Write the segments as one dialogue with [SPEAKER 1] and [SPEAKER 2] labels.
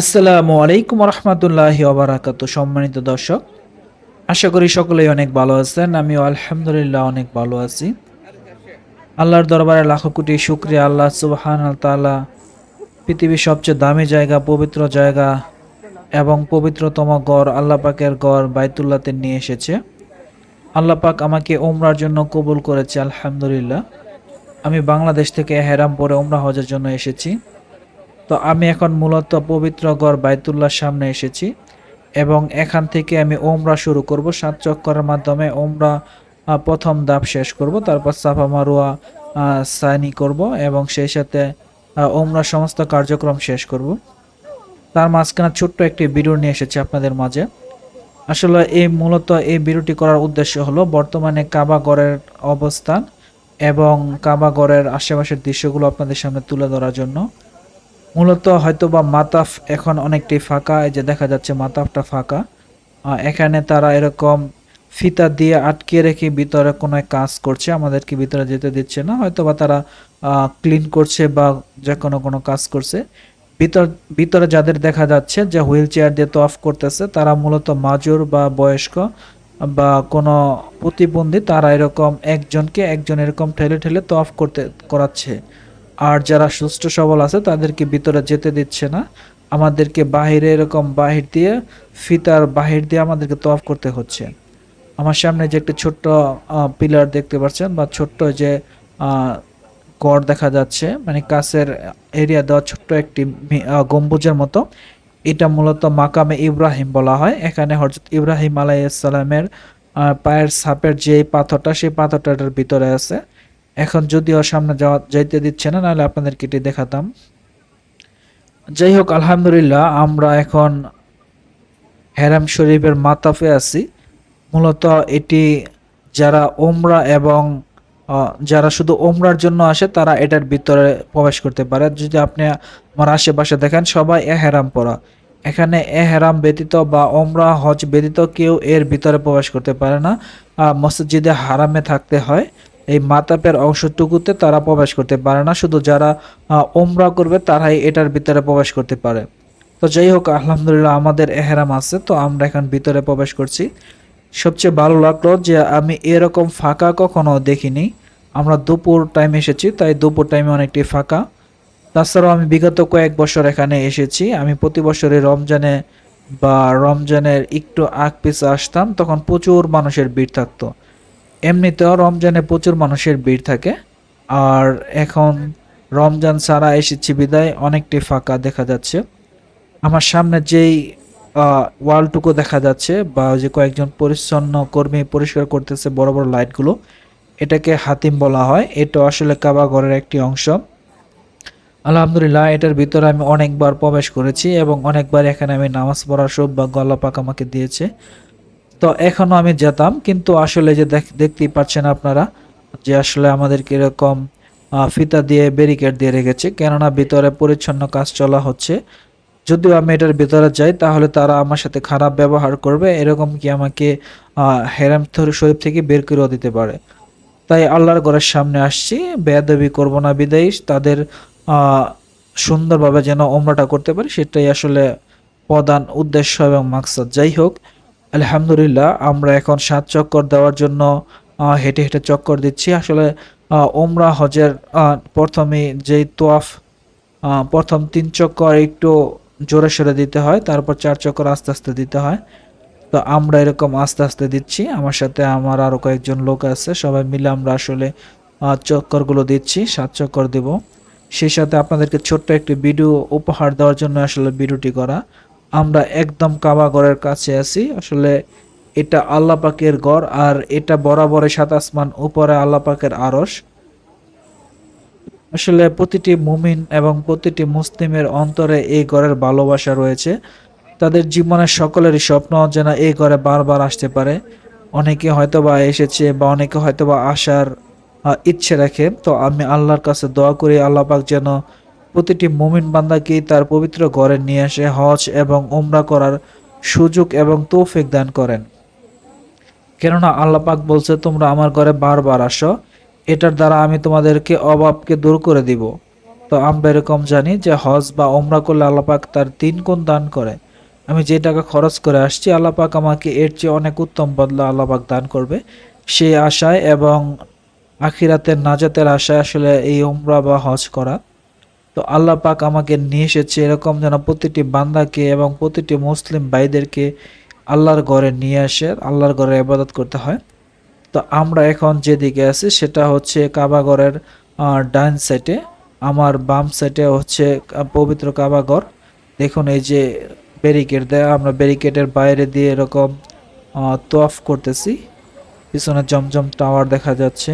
[SPEAKER 1] আসসালামু আলাইকুম রহমতুল্লাহ ওবরাকাত সম্মানিত দর্শক, আশা করি সকলেই অনেক ভালো আছেন, আমিও আলহামদুলিল্লাহ অনেক ভালো আছি। আল্লাহর দরবারে লাখো কোটি শুক্রিয়া, আল্লাহ সুবহান তাআলা পৃথিবীর সবচেয়ে দামি জায়গা, পবিত্র জায়গা এবং পবিত্রতম গড়, আল্লাহ পাকের গড় বাইতুল্লাতে নিয়ে এসেছে। আল্লাহ পাক আমাকে ওমরার জন্য কবুল করেছে, আলহামদুলিল্লাহ। আমি বাংলাদেশ থেকে হেরাম পরে ওমরা হজের জন্য এসেছি। তো আমি এখন মূলত পবিত্র গড় বাইতুল্লাহর সামনে এসেছি এবং এখান থেকে আমি ওমরা শুরু করব। সাত চক্করের মাধ্যমে ওমরা প্রথম ধাপ শেষ করব, তারপর সাফা মারুয়া সাইনি করব এবং সেই সাথে ওমরা সমস্ত কার্যক্রম শেষ করব। তার মাঝখানে ছোট্ট একটি ভিডিও নিয়ে এসেছি আপনাদের মাঝে। আসলে এই মূলত এই ভিডিওটি করার উদ্দেশ্য হলো বর্তমানে কাবাগড়ের অবস্থান এবং কাবাগড়ের আশেপাশের দৃশ্যগুলো আপনাদের সামনে তুলে ধরার জন্য। মূলত হয়তো বা মাতাফ এখন অনেকটাই ফাঁকা, এই যে দেখা যাচ্ছে মাতাফটা ফাঁকা। এখানে তারা এরকম ফিতা দিয়ে আটকে রেখে ভিতরে কোনো কাজ করছে, আমাদেরকে ভিতরে যেতে দিচ্ছে না। হয়তো বা তারা ক্লিন করছে বা যে কোনো কোনো কাজ করছে। ভিতর, ভিতরে যাদের দেখা যাচ্ছে যে হুইল চেয়ার দিয়ে তো অফ করতেছে, তারা মূলত মাজুর বা বয়স্ক বা কোনো প্রতিবন্ধী, তারা এরকম একজনকে একজন এরকম ঠেলে ঠেলে তো অফ করতে, করাচ্ছে। আর যারা সুস্থ সবল আছে, তাদেরকে ভিতরে যেতে দিচ্ছে না। আমাদেরকে বাহিরে এরকম বাহির দিয়ে, ফিতার বাহির দিয়ে আমাদেরকে তফ করতে হচ্ছে। আমার সামনে যে একটি ছোট্ট পিলার দেখতে পাচ্ছেন বা ছোট্ট যে গড় দেখা যাচ্ছে মানে কাছের এরিয়া দেওয়া ছোট্ট একটি গম্বুজের মতো। এটা মূলত মাকামে ইব্রাহিম বলা হয়। এখানে হজরত ইব্রাহিম আলাইসালামের পায়ের ছাপের যে পাথরটা, সেই পাথরটার ভিতরে আছে। এখন যদিও সামনে যাওয়া যাইতে দিচ্ছে না, নাহলে আপনাদের কেটে দেখাতাম। যাই হোক, আলহামদুলিল্লাহ, আমরা এখন হেরাম শরীফের মাতাফে আছি। মূলত এটি যারা ওমরা এবং যারা শুধু ওমরার জন্য আসে, তারা এটার ভিতরে প্রবেশ করতে পারে। যদি আপনি আমার আশেপাশে দেখেন, সবাই এহেরাম পরা। এখানে এ হেরাম ব্যতীত বা ওমরা, হজ ব্যতীত কেউ এর ভিতরে প্রবেশ করতে পারে না। মসজিদে হারামে থাকতে হয়। এই মাতাপের অংশটুকুতে তারা প্রবেশ করতে পারে না। শুধু যারা ওমরা করবে তারাই এটার ভিতরে প্রবেশ করতে পারে। তো যাই হোক, আলহামদুলিল্লাহ আমাদের এহেরাম আছে। তো আমরা এখন ভিতরে প্রবেশ করছি। সবচেয়ে ভালো লাগল যে আমি এরকম ফাঁকা কখনো দেখিনি। আমরা দুপুর টাইম এসেছি, তাই দুপুর টাইমে অনেকটি ফাঁকা। তাছাড়াও আমি বিগত কয়েক বছর এখানে এসেছি। আমি প্রতি বছরে রমজানে বা রমজানের একটু আগ পিছে আসতাম, তখন প্রচুর মানুষের ভিড় থাকতো। এমনিতেও রমজানে প্রচুর মানুষের ভিড় থাকে, আর এখন রমজান ছাড়া এসেছি বিদায়, অনেকটি ফাঁকা দেখা যাচ্ছে। আমার সামনে যেই ওয়ালটুকু দেখা যাচ্ছে বা যে কয়েকজন পরিচ্ছন্ন কর্মী পরিষ্কার করতেছে বড় বড় লাইটগুলো, এটাকে হাতিম বলা হয়। এটা আসলে কাবা ঘরের একটি অংশ। আলহামদুলিল্লাহ, এটার ভিতরে আমি অনেকবার প্রবেশ করেছি এবং অনেকবার এখানে আমি নামাজ পড়ার সৌভাগ্য বা পাক আমাকে দিয়েছে। তো এখনও আমি যেতাম, কিন্তু আসলে যে দেখ- দেখতেই পাচ্ছেন আপনারা যে আসলে আমাদেরকে এরকম ফিতা দিয়ে ব্যারিকেড দিয়ে রেখেছে। কেননা ভিতরে পরিচ্ছন্ন কাজ চলা হচ্ছে। যদিও আমি এটার ভিতরে যাই, তাহলে তারা আমার সাথে খারাপ ব্যবহার করবে। এরকম কি আমাকে হেরাম শরীফ থেকে বের করেও দিতে পারে? তাই আল্লাহর ঘরের সামনে আসছি। বেয়াদবি করব না বিদায়ী। তাদের সুন্দরভাবে যেন ওমরাটা করতে পারি, সেটাই আসলে প্রধান উদ্দেশ্য এবং মাকসাদ। যাই হোক আলহামদুলিল্লাহ, আমরা এখন সাত চক্কর দেওয়ার জন্য হেঁটে হেঁটে চক্কর দিচ্ছি। আসলে ওমরা হজের প্রথমে যেই তোয়াফ প্রথম তিন চক্কর একটু জোরে সরে দিতে হয়, তারপর চার চক্কর আস্তে আস্তে দিতে হয়। তো আমরা এরকম আস্তে আস্তে দিচ্ছি। আমার সাথে আমার আরও কয়েকজন লোক আছে, সবাই মিলে আমরা আসলে চক্করগুলো দিচ্ছি, সাত চক্কর দেব। সেই সাথে আপনাদেরকে ছোট্ট একটি ভিডিও উপহার দেওয়ার জন্য আসলে ভিডিওটি করা। আমরা একদম কাবা ঘরের কাছে আছি। আসলে এটা আল্লাহ পাকের ঘর আর এটা বরাবরে সাত আসমান, উপরে আল্লাহ পাকের আরশ। আসলে প্রতিটি মুমিন এবং প্রতিটি মুসলিমের অন্তরে এই ঘরের ভালোবাসা রয়েছে। তাদের জীবনের সকলেরই স্বপ্ন যেন এই ঘরে বারবার আসতে পারে। অনেকে হয়তোবা এসেছে বা অনেকে হয়তোবা আসার ইচ্ছে রাখে। তো আমি আল্লাহর কাছে দোয়া করি, আল্লাহ পাক যেন প্রতিটি মুমিন বান্দাকেই তার পবিত্র ঘরে নিয়ে আসে হজ এবং উমরা করার সুযোগ এবং তৌফিক দান করেন। কেননা আল্লাহ পাক বলছে, তোমরা আমার ঘরে বারবার আসো। এটার দ্বারা আমি তোমাদেরকে অভাবকে দূর করে দিব। তো আমরা এরকম জানি যে হজ বা ওমরা করলে আল্লাপাক তার তিন গুণ দান করে। আমি যে টাকা খরচ করে আসছি আল্লাপাক আমাকে এর চেয়ে অনেক উত্তম বদলা আল্লাপাক দান করবে। সেই আশায় এবং আখিরাতের নাজাতের আশায় আসলে এই ওমরা বা হজ করা তো আল্লাহ পাক আমাকে নিয়ে এসেছে এরকম যেন প্রতিটি বান্দাকে এবং প্রতিটি মুসলিম ভাইদেরকে আল্লাহর ঘরে নিয়ে আসে, আল্লাহর ঘরে ইবাদত করতে হয়। তো আমরা এখন যেদিকে আছি সেটা হচ্ছে কাবাগরের ডান সাইডে আমার বাম সাইডে হচ্ছে পবিত্র কাবাগর দেখুন এই যে ব্যারিকেড দেয়, আমরা ব্যারিকেডের বাইরে দিয়ে এরকম তোয়াফ করতেছি। পিছনে জমজম টাওয়ার দেখা যাচ্ছে।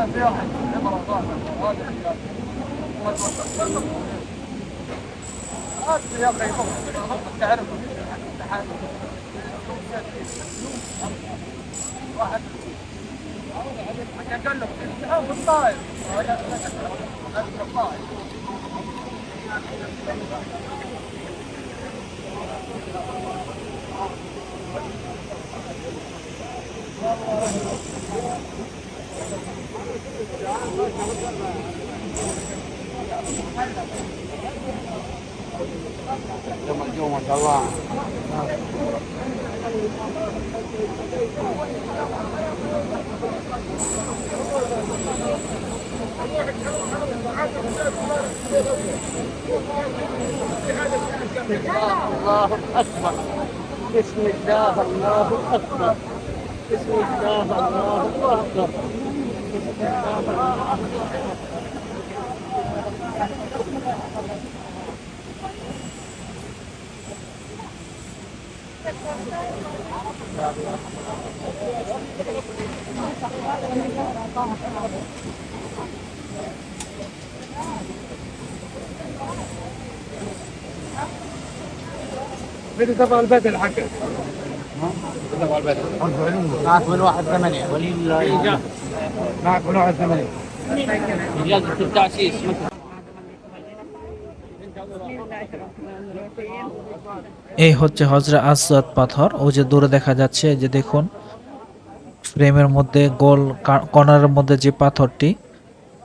[SPEAKER 1] يا أخي تعرف. واحد حتى قال له السهام في الطائف انت الطائف والله
[SPEAKER 2] ما شاء الله الله أكبر. بسم الله الله أكبر. بسم الله الله أكبر. بسم الله الله أكبر. بدي تبع البدل حقك. تبع البدل معك من واحد ثمانية. ولله معك من واحد ثمانية. إجازة التأسيس
[SPEAKER 1] এই হচ্ছে হজরা আসওয়াদ পাথর। ও যে দূরে দেখা যাচ্ছে যে দেখুন, ফ্রেমের মধ্যে গোল কর্নারের মধ্যে যে পাথরটি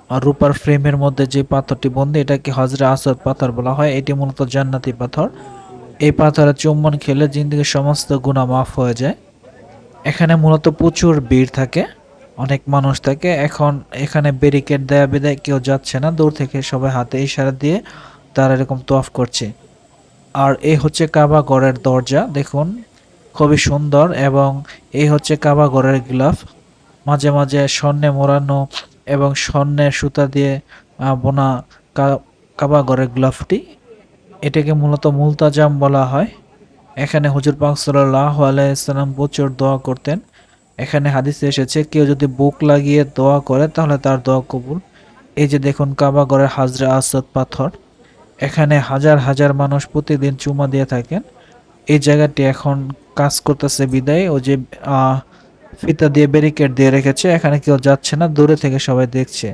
[SPEAKER 1] আর রূপার ফ্রেমের মধ্যে যে পাথরটি বন্ধু এটাকে হজরা আসওয়াদ পাথর বলা হয়। এটি মূলত জান্নাতি পাথর। এই পাথরে চুম্বন খেলে জিন্দিগির সমস্ত গুণা মাফ হয়ে যায়। এখানে মূলত প্রচুর ভিড় থাকে, অনেক মানুষ থাকে। এখন এখানে ব্যারিকেড দেয়া বিদায় কেউ যাচ্ছে না। দূর থেকে সবাই হাতে ইশারা দিয়ে তারা এরকম তোয়াফ করছে। আর এই হচ্ছে কাবা ঘরের দরজা, দেখুন, খুবই সুন্দর এবং এই হচ্ছে কাবা ঘরের গ্লাফ। মাঝে মাঝে স্বর্ণে মোড়ানো এবং স্বর্ণের সুতা দিয়ে বোনা কাবা ঘরের গ্লাফটি। এটাকে মূলত মুলতাজাম বলা হয়। এখানে হুজুর পাক সাল্লাহ আলাইসাল্লাম প্রচুর দোয়া করতেন। এখানে হাদিসে এসেছে, কেউ যদি বুক লাগিয়ে দোয়া করে তাহলে তার দোয়া কবুল। এই যে দেখুন, কাবা ঘরের হাজরা আসাদ পাথর। এখানে হাজার হাজার মানুষ প্রতিদিন চুমা দিয়ে থাকেন। এই জায়গাটি এখন কাজ করতেছে বিদায়। ও যে ফিতা দিয়ে ব্যারিকেড দিয়ে রেখেছে। এখানে কেউ যাচ্ছে না, দূরে থেকে সবাই দেখছে।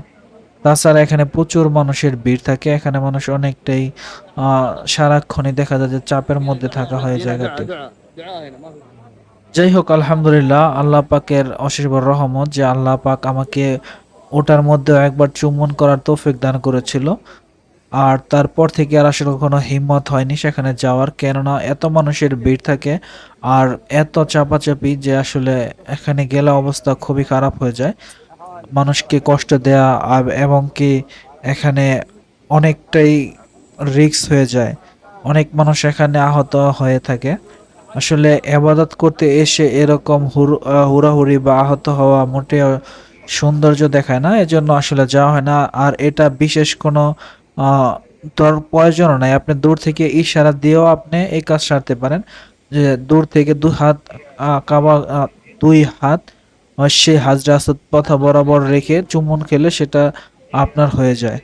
[SPEAKER 1] তাছাড়া এখানে প্রচুর মানুষের ভিড় থাকে। এখানে মানুষ অনেকটাই সারাক্ষণই দেখা যায় যে চাপের মধ্যে থাকা হয় জায়গাটি। যাই হোক, আলহামদুলিল্লাহ, আল্লাহ পাকের অশেষ রহমত যে আল্লাহ পাক আমাকে ওটার মধ্যেও একবার চুম্বন করার তৌফিক দান করেছিল। আর তারপর থেকে আর আসলে কোনো হিম্মত হয়নি সেখানে যাওয়ার, কেননা এত মানুষের ভিড় থাকে আর এত চাপাচাপি যে আসলে এখানে গেলে অবস্থা খুবই খারাপ হয়ে যায়। মানুষকে কষ্ট দেয়া এবং কি এখানে অনেকটাই রিস্ক হয়ে যায়। অনেক মানুষ এখানে আহত হয়ে থাকে। আসলে আবাদত করতে এসে এরকম হুড়াহুড়ি বা আহত হওয়া মোটেও সৌন্দর্য দেখায় না, এজন্য আসলে যাওয়া হয় না। আর এটা বিশেষ কোনো তোর প্রয়োজনও নাই। আপনি দূর থেকে ইশারা দিয়েও আপনি এই কাজ সারতে পারেন। যে দূর থেকে দু হাত কাবা দুই হাত সেই হাজরা আসাদ পথা বরাবর রেখে চুম্বন খেলে সেটা আপনার হয়ে যায়।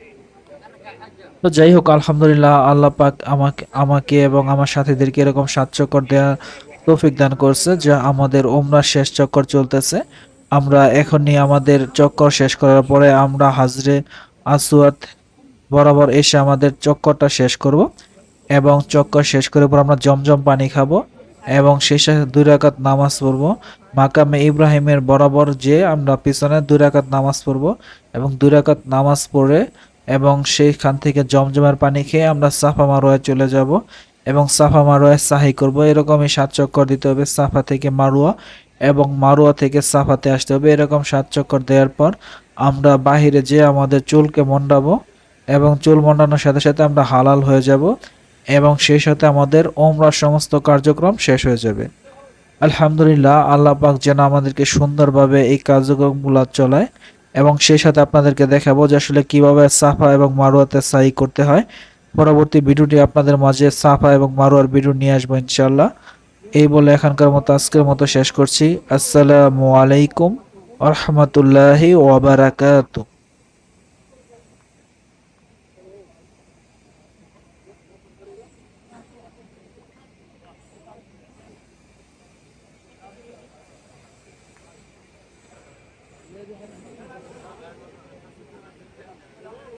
[SPEAKER 1] তো যাই হোক, আলহামদুলিল্লাহ আল্লাহ পাক আমাকে আমাকে এবং আমার সাথীদেরকে এরকম সাত চক্কর দেওয়ার তৌফিক দান করছে যা আমাদের ওমরা শেষ চক্কর চলতেছে। আমরা এখনই আমাদের চক্কর শেষ করার পরে আমরা হাজরে আসওয়াদ বরাবর এসে আমাদের চক্করটা শেষ করব এবং চক্কর শেষ করে পর আমরা জমজম পানি খাব এবং শেষে দুই রাকাত নামাজ পড়ব। মাকামে ইব্রাহিমের বরাবর যে আমরা পিছনে দুই রাকাত নামাজ পড়ব এবং দুই রাকাত নামাজ পড়ে এবং সেইখান থেকে জমজমের পানি খেয়ে আমরা সাফা মারোয়ায় চলে যাব এবং সাফা মারোয়ায় সাহি করব। এরকমই সাত চক্কর দিতে হবে সাফা থেকে মারুয়া এবং মারুয়া থেকে সাফাতে আসতে হবে। এরকম সাত চক্কর দেওয়ার পর আমরা বাহিরে যে আমাদের চুলকে মন্ডাবো। এবং চুল মন্ডানোর সাথে সাথে আমরা হালাল হয়ে যাব, এবং সেই সাথে আমাদের ওমরার সমস্ত কার্যক্রম শেষ হয়ে যাবে। আলহামদুলিল্লাহ, আল্লাহ পাক যেন আমাদেরকে সুন্দরভাবে এই কার্যক্রমগুলো চলায়, এবং সেই সাথে আপনাদেরকে দেখাবো যে আসলে কীভাবে সাফা এবং মারুয়াতে সাই করতে হয়। পরবর্তী ভিডিওটি আপনাদের মাঝে সাফা এবং মারুয়ার ভিডিও নিয়ে আসব ইনশাল্লাহ এই বলে এখানকার মতো আজকের মতো শেষ করছি। আসসালামু আলাইকুম আরহামতুল্লাহি ওয়াবারাকাতুহ